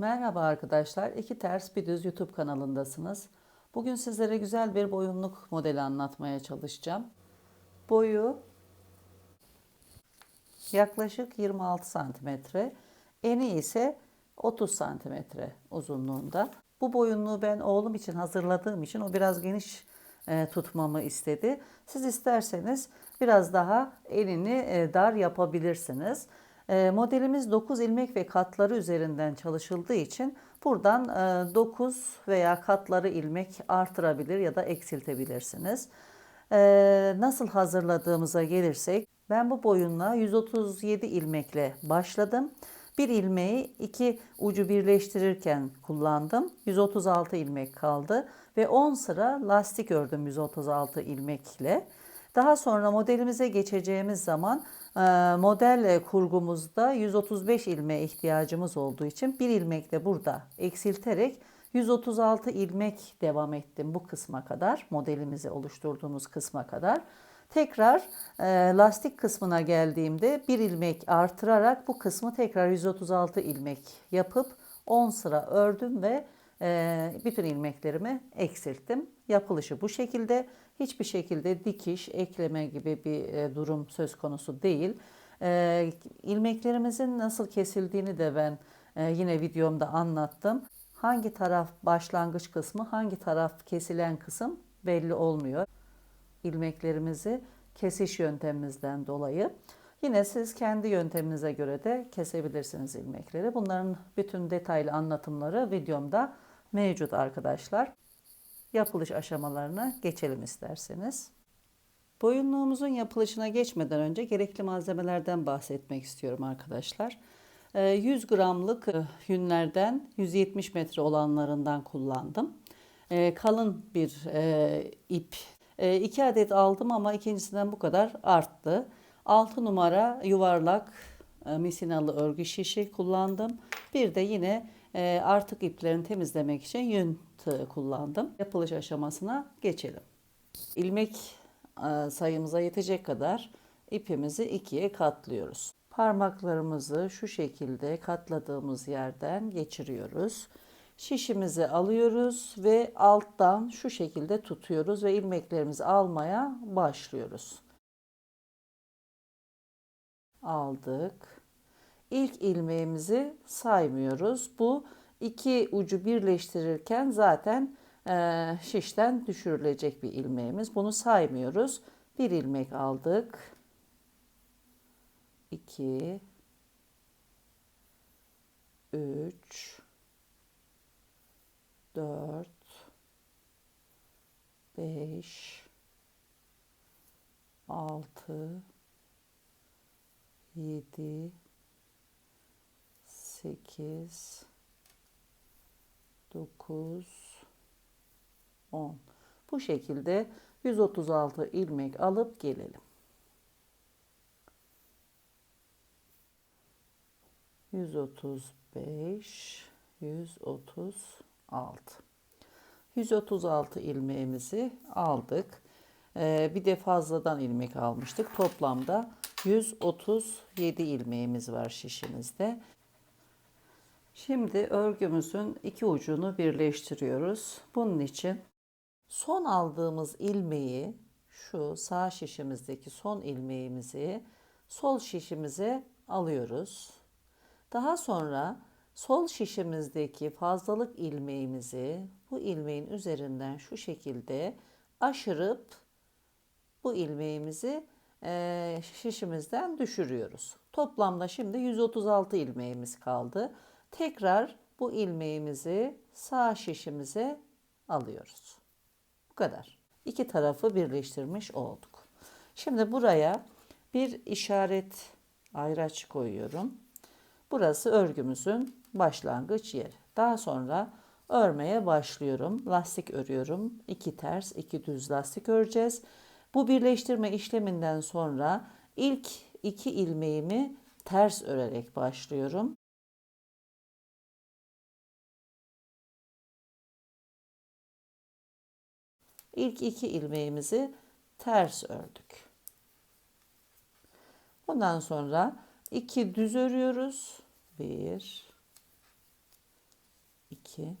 Merhaba arkadaşlar. İki Ters Bir Düz YouTube kanalındasınız. Bugün sizlere güzel bir boyunluk modeli anlatmaya çalışacağım. Boyu yaklaşık 26 santimetre. Eni ise 30 santimetre uzunluğunda. Bu boyunluğu ben oğlum için hazırladığım için o biraz geniş e, tutmamı istedi. Siz isterseniz biraz daha enini e, dar yapabilirsiniz. E, modelimiz 9 ilmek ve katları üzerinden çalışıldığı için buradan e, 9 veya katları ilmek artırabilir ya da eksiltebilirsiniz. E, nasıl hazırladığımıza gelirsek ben bu boyunla 137 ilmekle başladım. Bir ilmeği iki ucu birleştirirken kullandım. 136 ilmek kaldı ve 10 sıra lastik ördüm 136 ilmekle. Daha sonra modelimize geçeceğimiz zaman e, model kurgumuzda 135 ilmeğe ihtiyacımız olduğu için bir ilmek de burada eksilterek 136 ilmek devam ettim bu kısma kadar, modelimizi oluşturduğumuz kısma kadar. Tekrar e, lastik kısmına geldiğimde bir ilmek artırarak bu kısmı tekrar 136 ilmek yapıp 10 sıra ördüm ve e, bütün ilmeklerimi eksilttim. Yapılışı bu şekilde. Hiçbir şekilde dikiş, ekleme gibi bir e, durum söz konusu değil. E, ilmeklerimizin nasıl kesildiğini de ben e, yine videomda anlattım. Hangi taraf başlangıç kısmı, hangi taraf kesilen kısım belli olmuyor. İlmeklerimizi kesiş yöntemimizden dolayı. Yine siz kendi yönteminize göre de kesebilirsiniz ilmekleri. Bunların bütün detaylı anlatımları videomda mevcut arkadaşlar. Yapılış aşamalarına geçelim isterseniz. Boyunluğumuzun yapılışına geçmeden önce gerekli malzemelerden bahsetmek istiyorum arkadaşlar. 100 gramlık yünlerden 170 metre olanlarından kullandım. Kalın bir ip. 2 adet aldım ama ikincisinden bu kadar arttı. 6 numara yuvarlak misinalı örgü şişi kullandım. Bir de yine artık iplerini temizlemek için yün tığı kullandım. Yapılış aşamasına geçelim. İlmek sayımıza yetecek kadar ipimizi ikiye katlıyoruz. Parmaklarımızı şu şekilde katladığımız yerden geçiriyoruz. Şişimizi alıyoruz ve alttan şu şekilde tutuyoruz ve ilmeklerimizi almaya başlıyoruz. Aldık. İlk ilmeğimizi saymıyoruz. Bu iki ucu birleştirirken zaten e, şişten düşürülecek bir ilmeğimiz. Bunu saymıyoruz. Bir ilmek aldık. 2 3 4 5 6 7 8 9 10 bu şekilde 136 ilmek alıp gelelim. 135 136 136 ilmeğimizi aldık. Ee, bir de fazladan ilmek almıştık. Toplamda 137 ilmeğimiz var şişimizde. Şimdi örgümüzün iki ucunu birleştiriyoruz. Bunun için son aldığımız ilmeği şu sağ şişimizdeki son ilmeğimizi sol şişimize alıyoruz. Daha sonra sol şişimizdeki fazlalık ilmeğimizi bu ilmeğin üzerinden şu şekilde aşırıp bu ilmeğimizi e, şişimizden düşürüyoruz. Toplamda şimdi 136 ilmeğimiz kaldı. Tekrar bu ilmeğimizi sağ şişimize alıyoruz. Bu kadar. İki tarafı birleştirmiş olduk. Şimdi buraya bir işaret ayraç koyuyorum. Burası örgümüzün başlangıç yeri. Daha sonra örmeye başlıyorum. Lastik örüyorum. İki ters, iki düz lastik öreceğiz. Bu birleştirme işleminden sonra ilk iki ilmeğimi ters örerek başlıyorum. İlk iki ilmeğimizi ters ördük. Bundan sonra iki düz örüyoruz. Bir, 2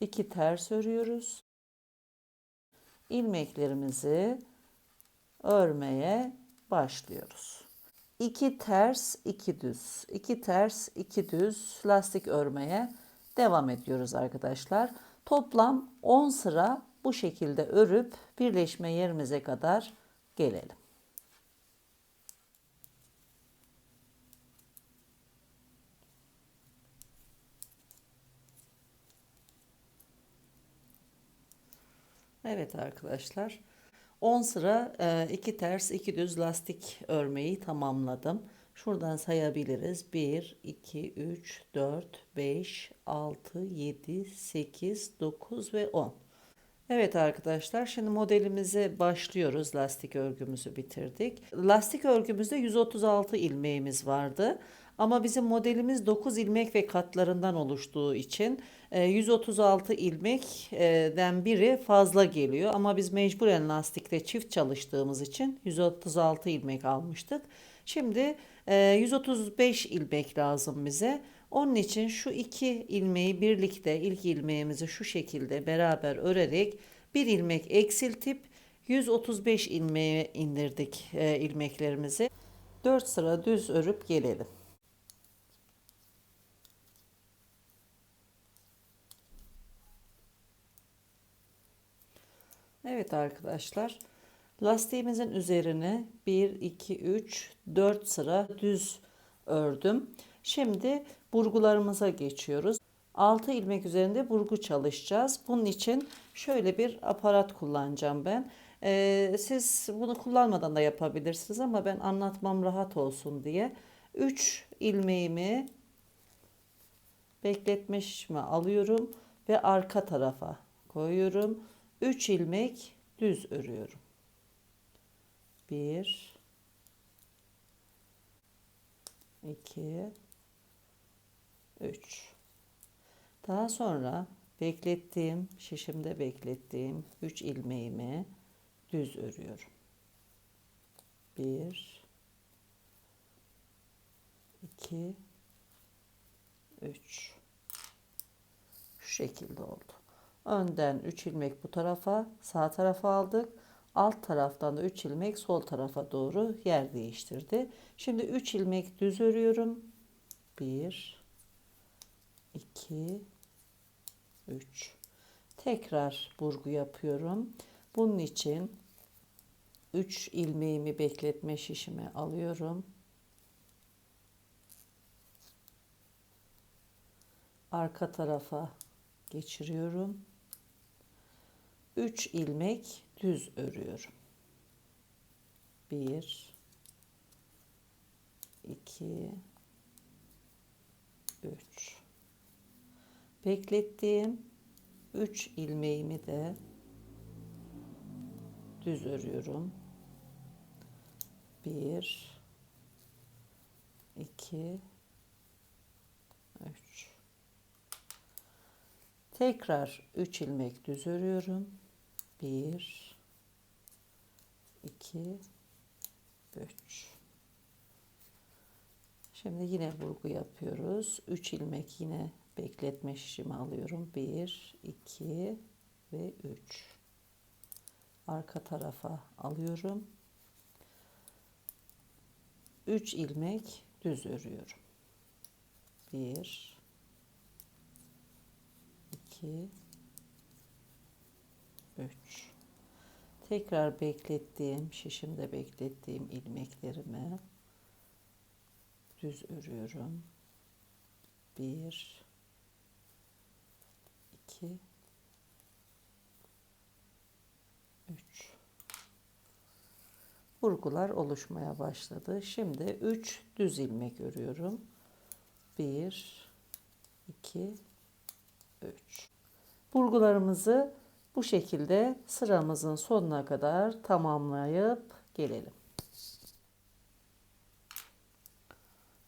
2 ters örüyoruz. ilmeklerimizi örmeye başlıyoruz. 2 ters, 2 düz. 2 ters, 2 düz lastik örmeye devam ediyoruz arkadaşlar. Toplam 10 sıra bu şekilde örüp birleşme yerimize kadar gelelim. Evet arkadaşlar. 10 sıra 2 ters 2 düz lastik örmeyi tamamladım. Şuradan sayabiliriz. 1, 2, 3, 4, 5, 6, 7, 8, 9 ve 10. Evet arkadaşlar şimdi modelimize başlıyoruz. Lastik örgümüzü bitirdik. Lastik örgümüzde 136 ilmeğimiz vardı. Ama bizim modelimiz 9 ilmek ve katlarından oluştuğu için 136 e, ilmekten biri fazla geliyor. Ama biz mecburen lastikte çift çalıştığımız için 136 ilmek almıştık. Şimdi 135 e, ilmek lazım bize. Onun için şu iki ilmeği birlikte ilk ilmeğimizi şu şekilde beraber örerek bir ilmek eksiltip 135 ilmeğe indirdik e, ilmeklerimizi. 4 sıra düz örüp gelelim. Evet arkadaşlar. Lastiğimizin üzerine 1, 2, 3, 4 sıra düz ördüm. Şimdi burgularımıza geçiyoruz. 6 ilmek üzerinde burgu çalışacağız. Bunun için şöyle bir aparat kullanacağım ben. Ee, siz bunu kullanmadan da yapabilirsiniz ama ben anlatmam rahat olsun diye 3 ilmeğimi bekletme şişime alıyorum ve arka tarafa koyuyorum. 3 ilmek düz örüyorum. 1 2 3 Daha sonra beklettiğim şişimde beklettiğim 3 ilmeğimi düz örüyorum. 1 2 3 Şu şekilde oldu. Önden 3 ilmek bu tarafa, sağ tarafa aldık. Alt taraftan da 3 ilmek sol tarafa doğru yer değiştirdi. Şimdi 3 ilmek düz örüyorum. 1 2 3 Tekrar burgu yapıyorum. Bunun için 3 ilmeğimi bekletme şişime alıyorum. Arka tarafa geçiriyorum. 3 ilmek düz örüyorum. 1 2 3 Beklettiğim 3 ilmeğimi de düz örüyorum. 1 2 3 Tekrar 3 ilmek düz örüyorum. 1 2 3 Şimdi yine vurgu yapıyoruz. 3 ilmek yine bekletme şişimi alıyorum. 1 2 ve 3 arka tarafa alıyorum. 3 ilmek düz örüyorum. 1 2 3 tekrar beklettiğim şişimde beklettiğim ilmeklerimi düz örüyorum 1 2 3 vurgular oluşmaya başladı. Şimdi 3 düz ilmek örüyorum. 1 2 3 Burgularımızı bu şekilde sıramızın sonuna kadar tamamlayıp gelelim.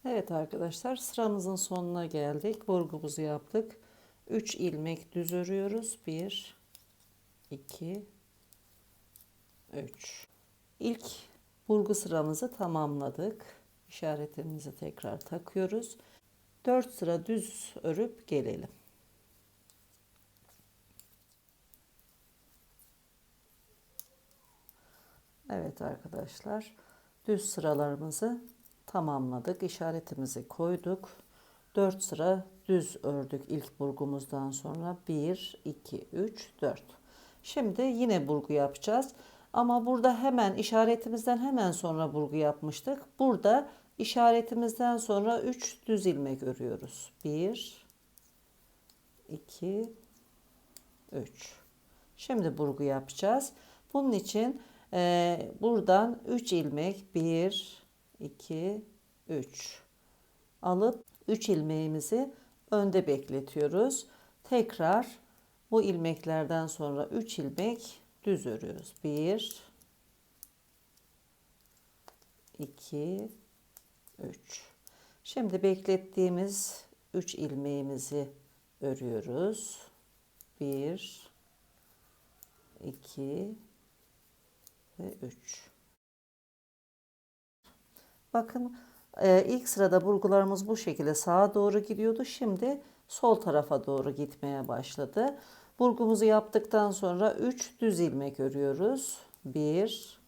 Evet arkadaşlar sıramızın sonuna geldik. Burgumuzu yaptık. 3 ilmek düz örüyoruz. 1 2 3 İlk burgu sıramızı tamamladık. İşaretimizi tekrar takıyoruz. 4 sıra düz örüp gelelim. Evet arkadaşlar düz sıralarımızı tamamladık. İşaretimizi koyduk. 4 sıra düz ördük ilk burgumuzdan sonra 1 2 3 4. Şimdi yine burgu yapacağız. Ama burada hemen işaretimizden hemen sonra burgu yapmıştık. Burada işaretimizden sonra 3 düz ilmek örüyoruz. 1 2 3. Şimdi burgu yapacağız. Bunun için e, buradan 3 ilmek 1 2 3 alıp 3 ilmeğimizi önde bekletiyoruz. Tekrar bu ilmeklerden sonra 3 ilmek düz örüyoruz. 1 2 3 Şimdi beklettiğimiz 3 ilmeğimizi örüyoruz. 1 2 ve 3 Bakın e, ilk sırada burgularımız bu şekilde sağa doğru gidiyordu. Şimdi sol tarafa doğru gitmeye başladı. Burgumuzu yaptıktan sonra 3 düz ilmek örüyoruz. 1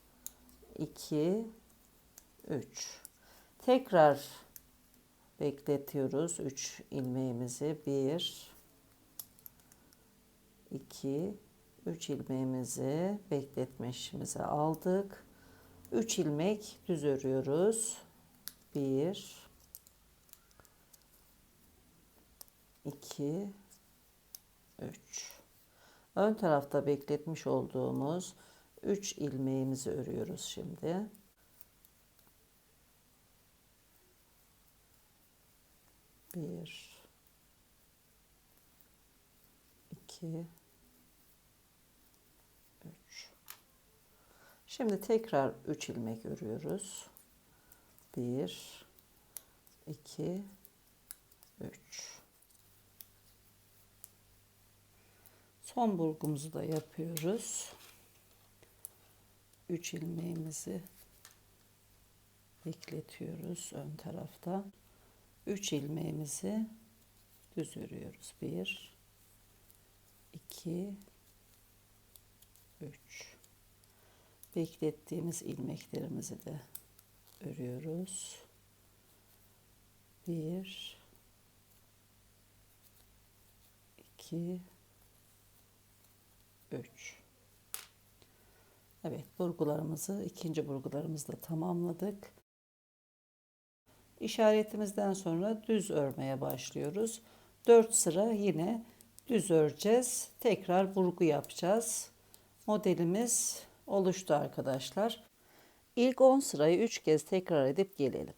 2 3 Tekrar bekletiyoruz 3 ilmeğimizi. 1 2 3 ilmeğimizi bekletme işimize aldık. 3 ilmek düz örüyoruz. 1 2 3 Ön tarafta bekletmiş olduğumuz 3 ilmeğimizi örüyoruz şimdi. Bir, iki, üç. Şimdi tekrar 3 ilmek örüyoruz. 1 2 3 Son burgumuzu da yapıyoruz. 3 ilmeğimizi bekletiyoruz ön tarafta. 3 ilmeğimizi düz örüyoruz. 1 2 3 beklettiğimiz ilmeklerimizi de örüyoruz. 1 2 3 Evet burgularımızı ikinci burgularımızda tamamladık. İşaretimizden sonra düz örmeye başlıyoruz. 4 sıra yine düz öreceğiz. Tekrar burgu yapacağız. Modelimiz oluştu arkadaşlar. İlk 10 sırayı 3 kez tekrar edip gelelim.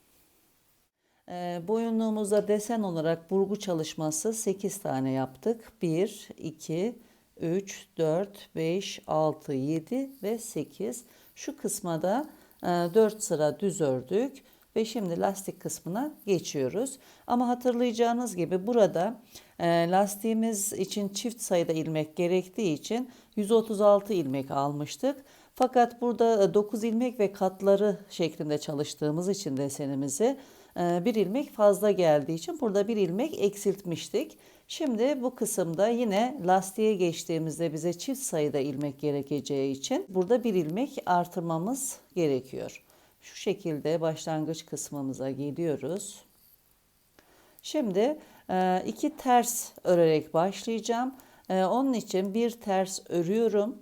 E, boyunluğumuzda desen olarak burgu çalışması 8 tane yaptık. 1, 2, 3, 4, 5, 6, 7 ve 8. Şu kısma da e, 4 sıra düz ördük ve şimdi lastik kısmına geçiyoruz. Ama hatırlayacağınız gibi burada e, lastiğimiz için çift sayıda ilmek gerektiği için 136 ilmek almıştık. Fakat burada 9 ilmek ve katları şeklinde çalıştığımız için desenimizi e, bir ilmek fazla geldiği için burada bir ilmek eksiltmiştik. Şimdi bu kısımda yine lastiğe geçtiğimizde bize çift sayıda ilmek gerekeceği için burada bir ilmek artırmamız gerekiyor. Şu şekilde başlangıç kısmımıza geliyoruz. Şimdi e, iki ters örerek başlayacağım. E, onun için bir ters örüyorum.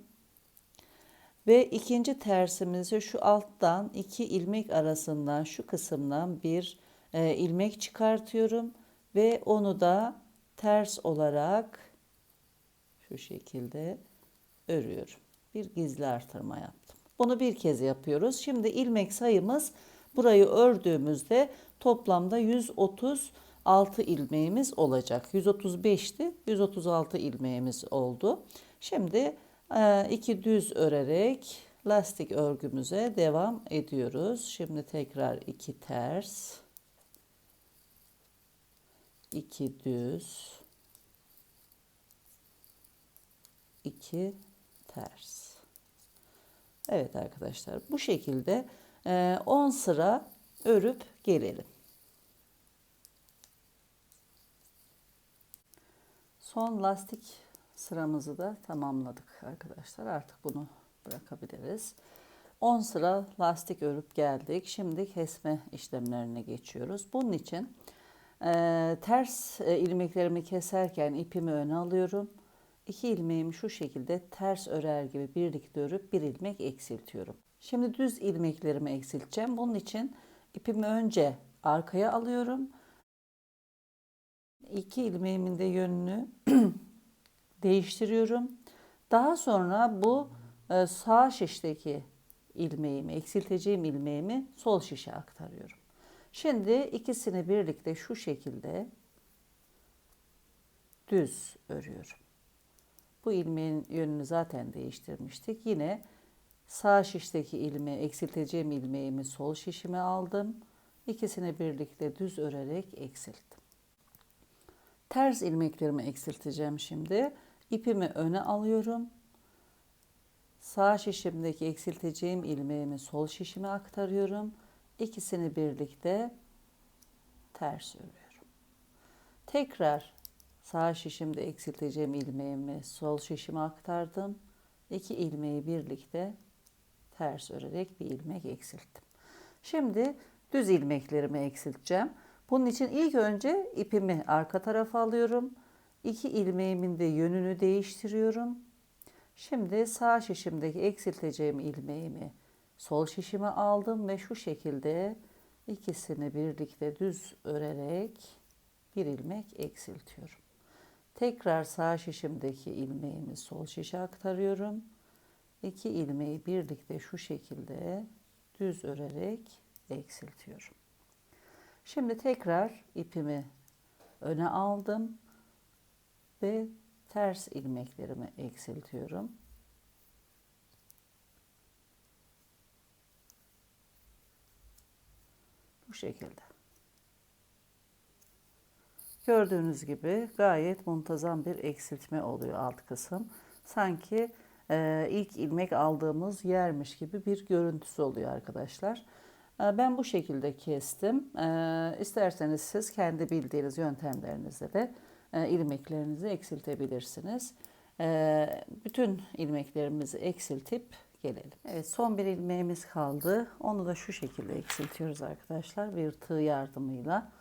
Ve ikinci tersimizi şu alttan iki ilmek arasından şu kısımdan bir e, ilmek çıkartıyorum. Ve onu da ters olarak şu şekilde örüyorum. Bir gizli artırma yaptım. Bunu bir kez yapıyoruz. Şimdi ilmek sayımız burayı ördüğümüzde toplamda 136 ilmeğimiz olacak. 135'ti. 136 ilmeğimiz oldu. Şimdi iki düz örerek lastik örgümüze devam ediyoruz. Şimdi tekrar iki ters. iki düz. iki ters. Evet arkadaşlar bu şekilde 10 e, sıra örüp gelelim. Son lastik sıramızı da tamamladık arkadaşlar. Artık bunu bırakabiliriz. 10 sıra lastik örüp geldik. Şimdi kesme işlemlerine geçiyoruz. Bunun için e, ters e, ilmeklerimi keserken ipimi öne alıyorum. İki ilmeğimi şu şekilde ters örer gibi birlikte örüp bir ilmek eksiltiyorum. Şimdi düz ilmeklerimi eksilteceğim. Bunun için ipimi önce arkaya alıyorum. İki ilmeğimin de yönünü değiştiriyorum. Daha sonra bu e, sağ şişteki ilmeğimi, eksilteceğim ilmeğimi sol şişe aktarıyorum. Şimdi ikisini birlikte şu şekilde düz örüyorum. Bu ilmeğin yönünü zaten değiştirmiştik. Yine sağ şişteki ilmeği, eksilteceğim ilmeğimi sol şişime aldım. İkisini birlikte düz örerek eksilttim. Ters ilmeklerimi eksilteceğim şimdi. İpimi öne alıyorum. Sağ şişimdeki eksilteceğim ilmeğimi sol şişime aktarıyorum. İkisini birlikte ters örüyorum. Tekrar sağ şişimde eksilteceğim ilmeğimi sol şişime aktardım. İki ilmeği birlikte ters örerek bir ilmek eksilttim. Şimdi düz ilmeklerimi eksilteceğim. Bunun için ilk önce ipimi arka tarafa alıyorum. İki ilmeğimin de yönünü değiştiriyorum. Şimdi sağ şişimdeki eksilteceğim ilmeğimi sol şişime aldım ve şu şekilde ikisini birlikte düz örerek bir ilmek eksiltiyorum. Tekrar sağ şişimdeki ilmeğimi sol şişe aktarıyorum. İki ilmeği birlikte şu şekilde düz örerek eksiltiyorum. Şimdi tekrar ipimi öne aldım ve ters ilmeklerimi eksiltiyorum. Bu şekilde. Gördüğünüz gibi gayet muntazam bir eksiltme oluyor alt kısım. Sanki e, ilk ilmek aldığımız yermiş gibi bir görüntüsü oluyor arkadaşlar. E, ben bu şekilde kestim. E, isterseniz siz kendi bildiğiniz yöntemlerinizle de e, ilmeklerinizi eksiltebilirsiniz. E, bütün ilmeklerimizi eksiltip gelelim. Evet son bir ilmeğimiz kaldı. Onu da şu şekilde eksiltiyoruz arkadaşlar bir tığ yardımıyla.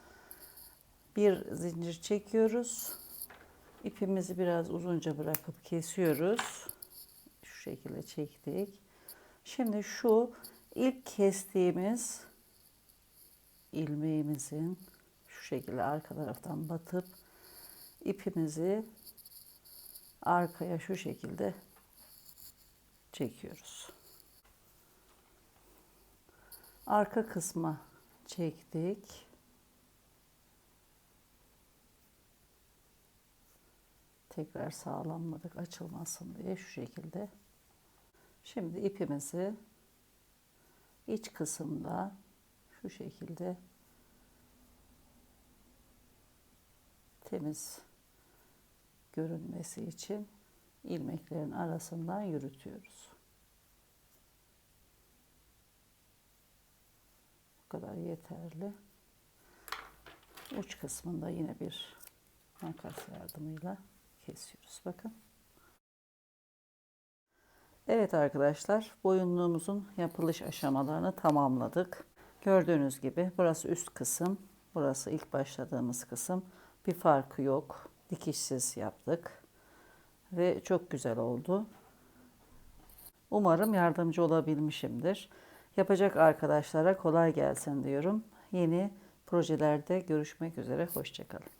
Bir zincir çekiyoruz. İpimizi biraz uzunca bırakıp kesiyoruz. Şu şekilde çektik. Şimdi şu ilk kestiğimiz ilmeğimizin şu şekilde arka taraftan batıp ipimizi arkaya şu şekilde çekiyoruz. Arka kısma çektik. Tekrar sağlamladık açılmasın diye şu şekilde. Şimdi ipimizi iç kısımda şu şekilde temiz görünmesi için ilmeklerin arasından yürütüyoruz. Bu kadar yeterli. Uç kısmında yine bir makas yardımıyla kesiyoruz. Bakın. Evet arkadaşlar boyunluğumuzun yapılış aşamalarını tamamladık. Gördüğünüz gibi burası üst kısım. Burası ilk başladığımız kısım. Bir farkı yok. Dikişsiz yaptık. Ve çok güzel oldu. Umarım yardımcı olabilmişimdir. Yapacak arkadaşlara kolay gelsin diyorum. Yeni projelerde görüşmek üzere. Hoşçakalın.